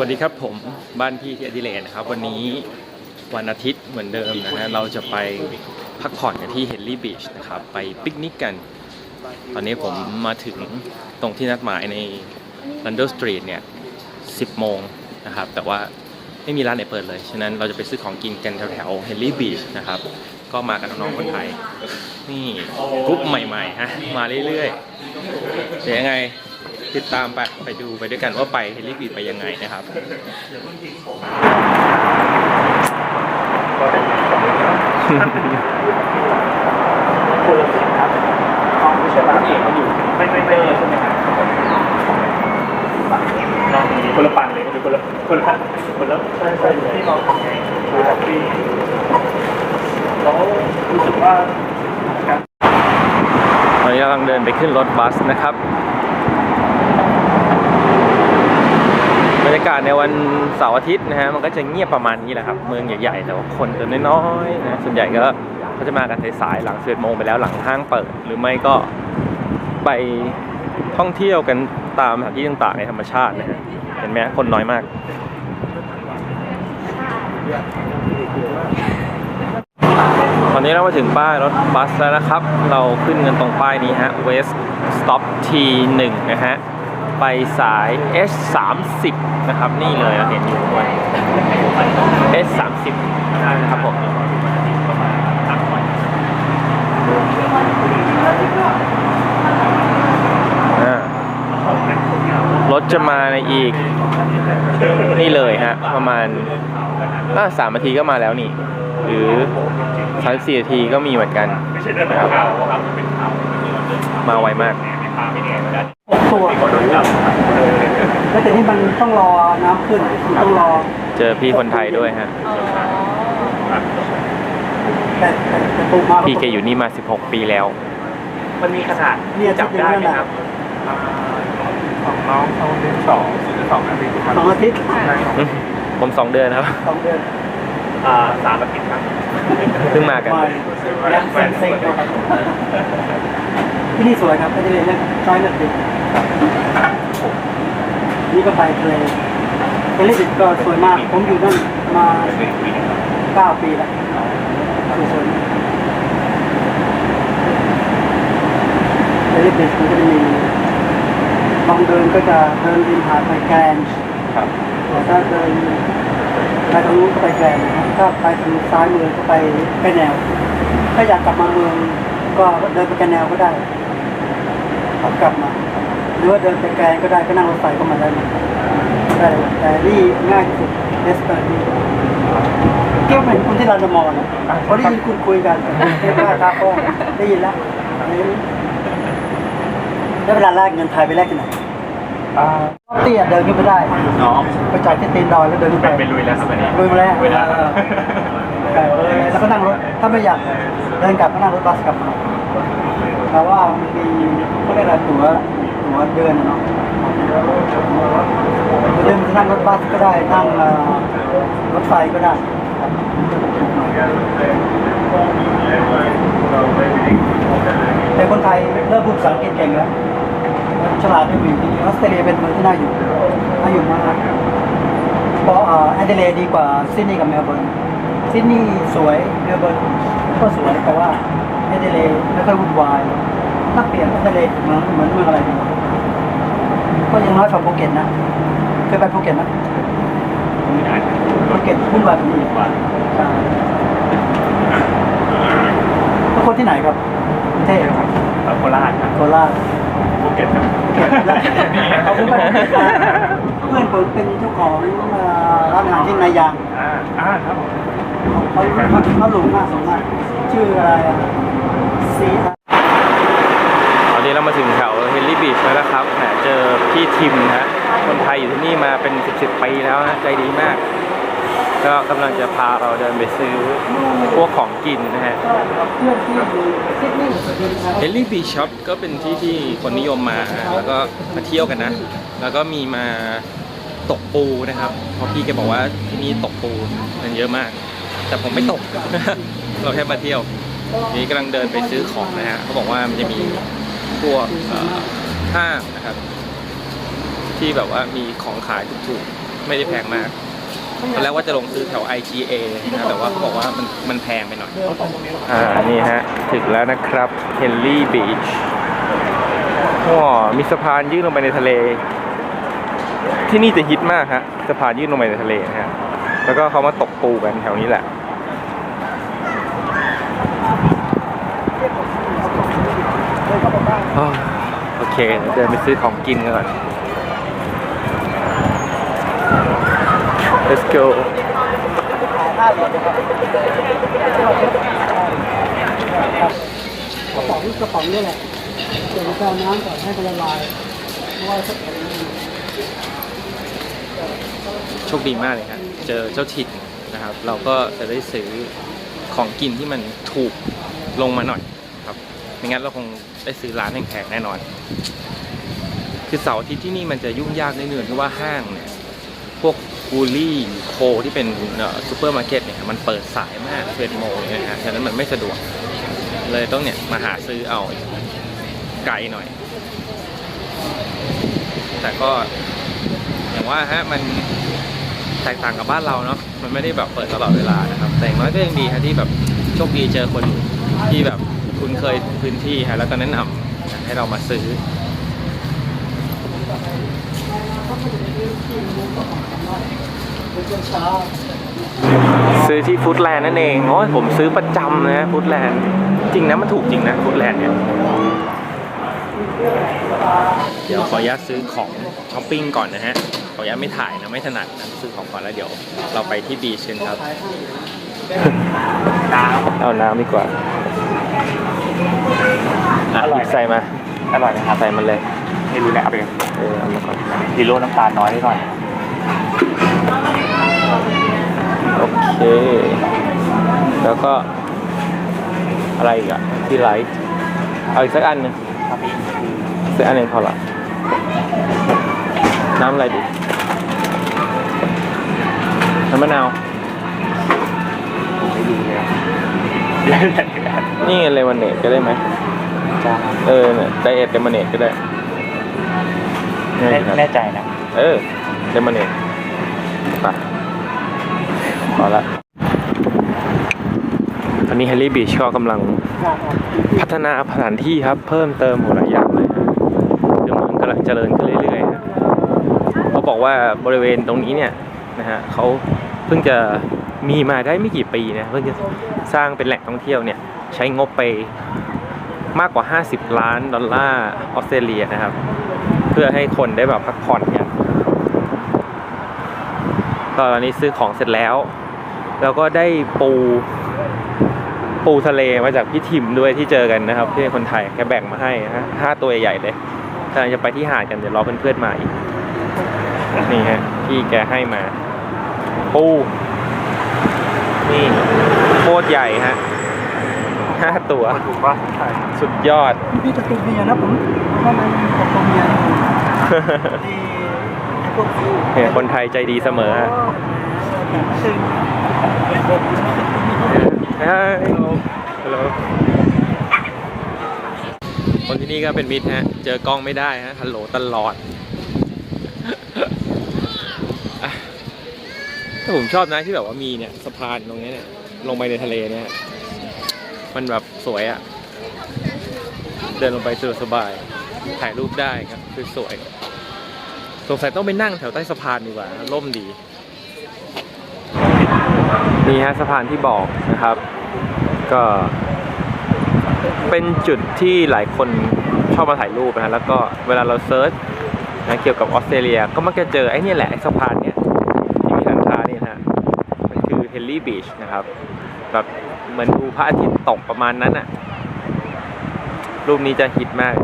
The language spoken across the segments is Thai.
วัสดีครับผมบ้านพี่ที่อดิเลดนะครับ วันนี้วันอาทิตย์เหมือนเดิมนะฮะเราจะไปพักผ่อนกันที่เฮนรี่บีชนะครับ ไปปิกนิกกัน ตอนนี้ผมมาถึงตรงที่นัดหมายในลันเดอร์สตรีทเนี่ย 10 โมงนะครับ แต่ว่าไม่มีร้านไหนเปิดเลย ฉะนั้นเราจะไปซื้อของกินกันแถวๆเฮนรี่บีชนะครับ ก็มากับน้องๆคนไทย นี่กรุ๊ปใหม่ๆฮะมาเรื่อยๆเดี๋ยวยังไง ติดตามไปไปดูไปด้วยกันว่าไปเฮลิบีไปยังไงนะครับคนละสิบครับห้องผู้ชนเอกเขาอยู่ไม่ไม่ไม่ใช่ไหมครับน้องคนละปั่นเลยคือคนละคนละคนละใช่ใช่ที่เราทำไงคือแบบที่แล้วรู้สึกว่าตอนนี้กำลังเดินไปขึ้นรถบัสนะครับ บรรยากาศในวันเสาร์อาทิตย์นะฮะมันก็จะเงียบประมาณนี้แหละครับ เมืองใหญ่ๆแต่ว่าคนจะน้อยๆนะส่วนใหญ่ก็เขาจะมากันสายๆหลังสิบโมงไปแล้วหลังห้างเปิด หรือไม่ก็ไปท่องเที่ยวกันตามสถานที่ต่างๆในธรรมชาตินะฮะเห็นไหมคนน้อยมากตอนนี้เรามาถึงป้ายรถบัสแล้วนะครับ เราขึ้นกันตรงป้ายนี้ฮะ West Stop T1 นะฮะ ไปสาย S30 นะครับ นี่เลยเราเห็นอยู่ด้วย S30 นะครับผมรถจะมาในอีก นี่เลยฮะ ประมาณน่าสามนาทีก็มาแล้วนี่ หรือสามสี่นาทีก็มีเหมือนกัน มาไวมาก ไม่พาไม่แน่ก็ได้หกตัวคนโดนจับแล้วแต่นี่มันต้องรอน้ำขึ้นมันต้องรอ เจอพี่คนไทยด้วยฮะ แต่แต่แต่ปูมาพี่แกอยู่นี่มา 16 ปีแล้ว มันมีขนาดจับได้ไหมครับของน้องเขาเดือนสองหรือสองอาทิตย์ครับสองอาทิตย์ผมสองเดือนครับสองเดือนอ่าสามอาทิตย์ครับเพิ่งมากันมายังเซ็งเซ็งอยู่ครับที่นี่สวยครับไม่ได้เรียนเรื่องช้อยนัดดิ นี่ก็ไปทะเลทะเลดิบก็สวยมาก ผมอยู่นั่นมาเก้าปีแล้วสวยทะเลดิบมันก็จะมีลองเดินก็จะเดินริมหาดไปแกนครับแต่ถ้าเดินไปทางนู้นก็ไปแกลงนะครับถ้าไปทางซ้ายมือก็ไปไปแนว ถ้าอยากกลับมาเมืองก็เดินไปแกนแนวก็ได้กลับมา หรือว่าเดินไปแกลงก็ได้ก็นั่งรถไฟก็มาได้หมดได้หมดแต่นี่ง่ายที่สุดเดสเตอร์นี่เกี่ยวเป็นคนที่เราจะมองนะเพราะได้ยินคุณคุยกันเกี่ยวกับครับพ่อได้ยินแล้วแล้วเวลาแลกเงินไทยไปแลกที่ไหนอ่าเตี้ยเดินขึ้นไปได้น้องไปจ่ายที่ตีนดอยแล้วเดินขึ้นไปไปไปลุยแล้วครับวันนี้ลุยมาแล้วลุยแล้วแต่แล้วก็นั่งรถถ้าไม่อยากเดินกลับก็นั่งรถบัสกลับมาแต่ว่ามันมีเขาเรียกอะไรตั๋ว ตั๋วเดินอะเนาะเดินนั่งรถบัสก็ได้นั่งรถไฟก็ได้แต่คนไทยเริ่มพูดภาษาอังกฤษเก่งแล้วฉลาดไม่มีที่ออสเตรเลียเป็นเมืองที่น่าอยู่น่าอยู่มากเพราะแอดเดเลดีกว่าซิดนีย์กับเมลเบิร์นซิดนีย์สวยเมลเบิร์นก็สวยแต่ว่าแอดเดเลไม่ค่อยวุ่นวาย ถ้าเปลี่ยนแอดเดเลเหมือนเหมือนเมืองอะไรดีก็ยังน้อยกว่าภูเก็ตนะเคยไปภูเก็ตไหมภูเก็ตวุ่นวายกว่านี้ใช่แล้วคนที่ไหนครับกรุงเทพโคราชครับโคราชภูเก็ตครับเขาเพื่อนเพื่อนผมเป็นเจ้าของร้านอาหารที่นายางอ่าอ่าครับผมเขาเขาเขาหลงมากสมมากชื่ออะไรอะซี ตอนนี้เรา มาถึงแถวเฮนรี่บีชแล้วนะครับแหมเจอพี่ทิมนะคนไทยอยู่ที่นี่มาเป็น 10บสปีแล้วนะใจดีมาก ก็กำลังจะพาเราเดินไปซื้อพวกของกินนะฮะเพื่อนที่อยู่ซิดนีย์เฮนรี่บีชช็อปก็เป็นที่ที่คนนิยมมาแล้วก็มาเที่ยวกันนะ แล้วก็มีมาตกปูนะครับ เพราะพี่แกบอกว่าที่นี่ตกปูกันเยอะมาก แต่ผมไม่ตก เราแค่มาเที่ยว นี่กำลังเดินไปซื้อของนะฮะเขาบอกว่ามันจะมี พวกห้างนะครับ ที่แบบว่ามีของขายถูกๆ ไม่ได้แพงมากตอนแรกว่าจะลงซื้อแถว IGA นะแต่ว่าเขาบอกว่ามันมันแพงไปหน่อย อ่า นี่ฮะ ถึงแล้วนะครับเฮนรี่บีชว้ามีสะพานยื่นลงไปในทะเล ที่นี่จะฮิตมากฮะ สะพานยื่นลงไปในทะเลนะฮะ แล้วก็เขามาตกปูกันแถวนี้แหละ อ้าว โอเคเดี๋ยวเดินไปซื้อของกินกันก่อน let's go กระป๋องกระป๋องนี่แหละเดี๋ยวจะเอาน้ำก่อนให้มันละลายเพราะว่าถ้าเกิดมันโชคดีมากเลยครับเจอเจ้าถิ่นนะครับ เราก็จะได้ซื้อของกินที่มันถูกลงมาหน่อย ไม่งั้นเราคงได้ซื้อร้านแพงๆแน่นอน คือเสาร์อาทิตย์ที่นี่มันจะยุ่งยากนิดนึงเพราะว่าห้างเนี่ยพวกกูลี่โคที่เป็นซูเปอร์มาร์เก็ตเนี่ยมันเปิดสายมากเปิดโมงเนี่ยนะฮะฉะนั้นมันไม่สะดวก เลยต้องเนี่ยมาหาซื้อเอาไกลหน่อย แต่ก็อย่างว่าฮะมันแตกต่างกับบ้านเราเนาะมันไม่ได้แบบเปิดตลอดเวลานะครับ แต่อย่างน้อยก็ยังดีฮะที่แบบโชคดีเจอคนที่แบบ คุ้นเคยพื้นที่ฮะแล้วก็แนะนำให้เรามาซื้อซื้อที่ฟู้ดแลนด์นั่นเองโอ้ยผมซื้อประจำนะฟู้ดแลนด์จริงนะมันถูกจริงนะฟู้ดแลนด์เนี่ยเดี๋ยวขออนุญาตซื้อของช้อปปิ้งก่อนนะฮะขออนุญาตไม่ถ่ายนะไม่ถนัดนะซื้อของก่อนแล้วเดี๋ยวเราไปที่บีชกันครับ ขายให้น้เอาน้ำดีกว่าอะหยิบใส่มาำอร่อยนะครับใส่มันเลยไม่รู้แหละเอาไปเออเอามาก่อนดีโลน้ำตาลน้อยไว้ก่อนโอเค แล้วก็อะไรอีกอะที่ไลท์เอาอีกสักอันหนึ่งครับพี่สักอันหนึ่งพอละน้ำอะไรดีน้ำมะนาวผม ไม่รู้เลยอะเดี๋ยวเดี๋ยวเดี๋ยวนี่เลมอนเนดก็ได้ไหมจ้าเออเนี่ยไดเอทเลมอนเนดก็ได้แน่แน่ใจนะ เออเลมอนเนดไปพอละตอนนี้แฮร์รี่บีชก็กำลังอยากออกพัฒนาสถานที่ครับ เพิ่มเติมหลายอย่างเลยฮะคือเมืองกำลังเจริญขึ้นเรื่อยๆฮะเขาบอกว่าบริเวณตรงนี้เนี่ยนะฮะเขาเพิ่งจะ มีมาได้ไม่กี่ปีนะเพิ่งจะสร้างเป็นแหล่งท่องเที่ยวเนี่ยใช้งบไปมากกว่า 50 ล้านดอลลาร์ออสเตรเลียนะครับ เพื่อให้คนได้แบบพักผ่อนกันก็ตอนนี้ซื้อของเสร็จแล้ว แล้วก็ได้ปูปูทะเลมาจากพี่ทิมด้วยที่เจอกันนะครับที่เป็นคนไทยแกแบ่งมาให้ฮะห้าตัวใหญ่เลยกำลังจะไปที่หาดกันเดี๋ยวรอเพื่อนๆมาอีกนี่ฮะที่แกให้มาปู นี่โคตรใหญ่ฮะห้าตัว ถูกป่ะใช่สุดยอด พี่จะตัวเมียนะผมว่ามันกับตัวเมียนะที่ไอ้พวกคู่เนี่ยคนไทยใจดีเสมอฮะซึ่งฮัลโหลฮัลโหลคนที่นี่ก็เป็นมิตรฮะ เจอกล้องไม่ได้ฮะฮัลโหลตลอด อะ แต่ผมชอบนะที่แบบว่ามีเนี่ยสะพานตรงนี้เนี่ยลงไปในทะเลเนี่ย มันแบบสวยอะ่ะ เดินลงไปสะดวกสบาย ถ่ายรูปได้ครับคือสวยสงสัยต้องไปนั่งแถวใต้สะพานดีกว่าร่มดี นี่ฮะสะพานที่บอกนะครับ ก็เป็นจุดที่หลายคนชอบมาถ่ายรูปนะฮะแล้วก็เวลาเราเซิร์ชนะเกี่ยวกับออสเตรเลีย ก็มักจะเจอไอ้นี่แหละไอ้สะพานเนี่ยที่มีหลังคาเนี่ยนะฮะ ลลี่บีชนะครับ แบบเหมือนดูพระอาทิตย์ตกประมาณนั้นอะรูปนี้จะฮิตมาก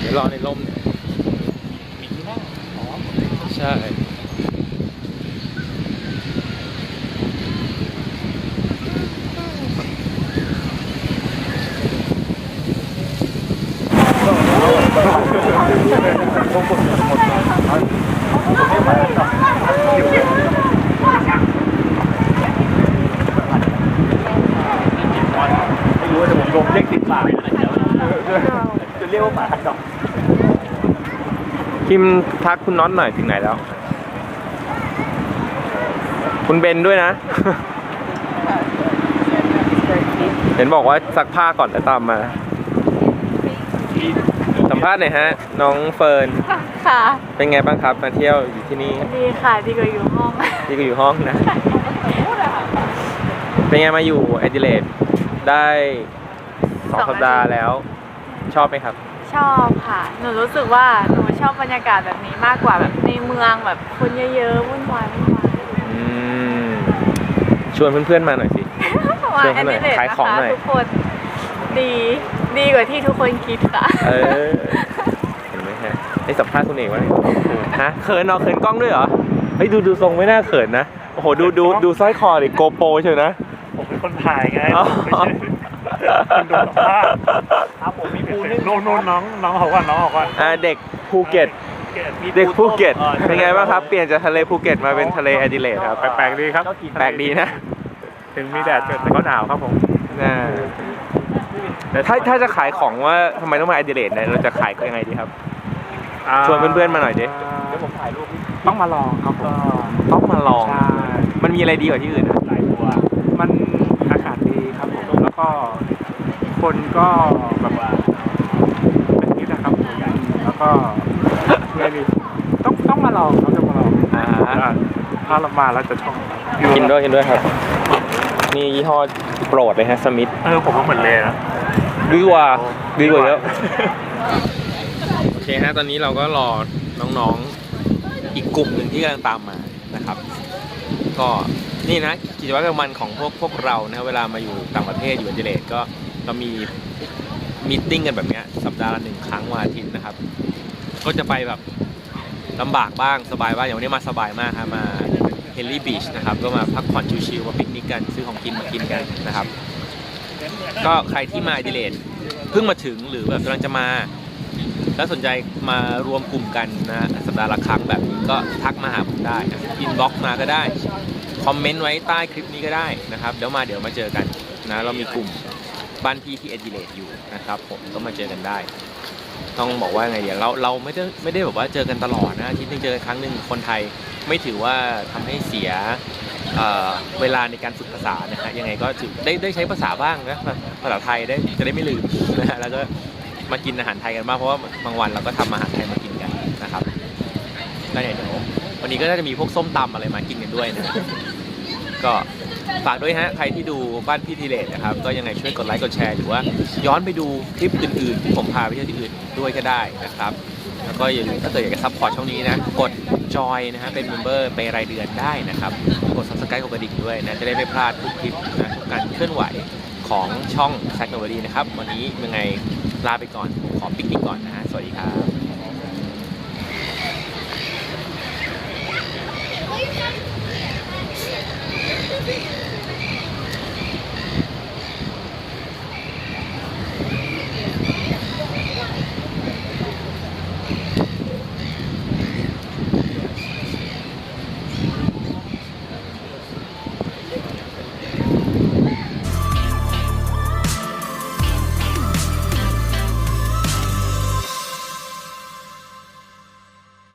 เดี๋ยวรอในร่มเนี่ย มีที่นั่งอ๋อ ใช่ พิมพ์ทักคุณน็อตหน่อยถึงไหนแล้ว คุณเบนด้วยนะ เห็นบอกว่าซักผ้าก่อนแล้วตามมา สัมภาษณ์หน่อยฮะ น้องเฟิร์น ค่ะ เป็นไงบ้างครับ มาเที่ยวอยู่ที่นี่ ดีค่ะ ดีกว่าอยู่ห้องที่ก็อยู่ห้องนะ เป็นไงมาอยู่แอดิเลดได้สองสองอาทิตย์สัปดาห์แล้ว ชอบไหมครับ ชอบค่ะ หนูรู้สึกว่าหนู ชอบบรรยากาศแบบนี้มากกว่าแบบในเมืองแบบคนเยอะๆวุ่นวายวุ่นวาย อืมชวนเพื่อนๆมาหน่อยสิ ว่าเชิญแอเขาหน่นิอยเมตขายนะของคะหน่อย ทุกคนดีดีกว่าที่ทุกคนคิดค่ะ เออเห็นไหมฮะไอ้สัมภาษณ์คุณเอกว่าฮะเขินเนาะเขินกล้องด้วยเหรอเฮ้ยดูดูทรงไม่น่าเขินนะโอ้โหดูดูดูสร้อยคอดิโกโปรเชียวนะ ผมเป็นคนถ่ายไงอ๋อ ไม่ใช่คนดูสัมภาษณ์ครับผมมีปูนึ่ง โน่นโน่นน้องน้องเขาว่าน้องเขาว่าอ่าเด็ก ภูเก็ตเด็กภูเก็ตเป็นไงบ้างครับเปลี่ยนจากทะเลภูเก็ตมาเป็นทะเลแอดิเลดครับแปลกๆดีครับแปลกดีนะ ถึงมีแดดเกิดแต่ก็หนาวครับผมน่าแต่ถ้าถ้าจะขายของว่าทำไมต้องมาแอดิเลดเนี่ยเราจะขายยังไงดีครับชวนเพื่อนๆมาหน่อยดิเดี๋ยวผมถ่ายรูปต้องมาลองครับผมต้องมาลองใช่มันมีอะไรดีกว่าที่อื่นอะหลายตัวมันอากาศดีครับผมแล้วก็คนก็แบบว่าเป็นอย่างนี้นะครับแล้ว ก็ไม่มีต้องต้องมาลองครับต้องมาลองอ่าอ่า ถ้าเรามาแล้วจะชอบกินด้วยกินด้วยครับ นี่ยี่ห้อโปรดเลยฮะสมิธเออผมว่าเหมือนเลยนะดีกว่าดีกว่าเยอะโอเคฮะตอนนี้เราก็รอน้องๆอีกกลุ่มหนึ่งที่กำลังตามมานะครับ ก็นี่นะกิจวัตรประจำวันของพวกพวกเรานะเวลามาอยู่ต่างประเทศอยู่อันเดเลดก็เรามี มีติ้งกันแบบนี้สัปดาห์ละหนึ่งครั้งวันอาทิตย์นะครับ ก็จะไปแบบลำบากบ้างสบายบ้างอย่างวันนี้มาสบายมากครับมาเฮนรี่บีชนะครับก็มาพักผ่อนชิลๆมาปิกนิกกันซื้อของกินมากินกันนะครับ ก็ใครที่มาอดิเลดเพิ่งมาถึงหรือแบบกำลังจะมา แล้วสนใจมารวมกลุ่มกันนะสัปดาห์ละครั้งแบบนี้ก็ทักมาหาผมได้อินบ็อกมาก็ได้ คอมเมนต์ไว้ใต้คลิปนี้ก็ได้นะครับ เดี๋ยวมาเดี๋ยวมาเจอกันนะเรามีกลุ่ม บ้านพี่ที่เอดิเลดอยู่นะครับผมก็มาเจอกันได้ ต้องบอกว่าไงเดี๋ยวเราเราไม่ได้ไม่ได้แบบว่าเจอกันตลอดนะอาทิตย์นึงเจอกันครั้งหนึ่งคนไทยไม่ถือว่าทำให้เสียเเวลาในการฝึกภาษานะฮะยังไงก็ถือได้ได้ใช้ภาษาบ้างนะภาษาไทยได้จะได้ไม่ลืมนะฮะแล้วก็มากินอาหารไทยกันบ้างเพราะว่าบางวันเราก็ทำอาหารไทยมากินกันนะครับก็เนี่ยเดี๋ยววันนี้ก็น่าจะมีพวกส้มตำอะไรมากินกันด้วยนะ ก็ฝากด้วยฮะใครที่ดูบ้านพี่ทีเลตนะครับ ก็ยังไงช่วยกดไลค์กดแชร์หรือว่าย้อนไปดูคลิปอื่นๆที่ผมพาไปเที่ยวที่อื่นด้วยก็ได้นะครับ แล้วก็อย่าลืมถ้าเกิดอยากจะซัพพอร์ตช่องนี้นะ กดจอยนะฮะเป็นเมมเบอร์ไปรายเดือนได้นะครับ กด subscribe กดกระดิ่งด้วยนะ จะได้ไม่พลาดทุกคลิปนะทุกการเคลื่อนไหวของช่องแซกโนวดีนะครับ วันนี้ยังไงลาไปก่อนขอปิกนิกก่อนนะฮะสวัสดีครับ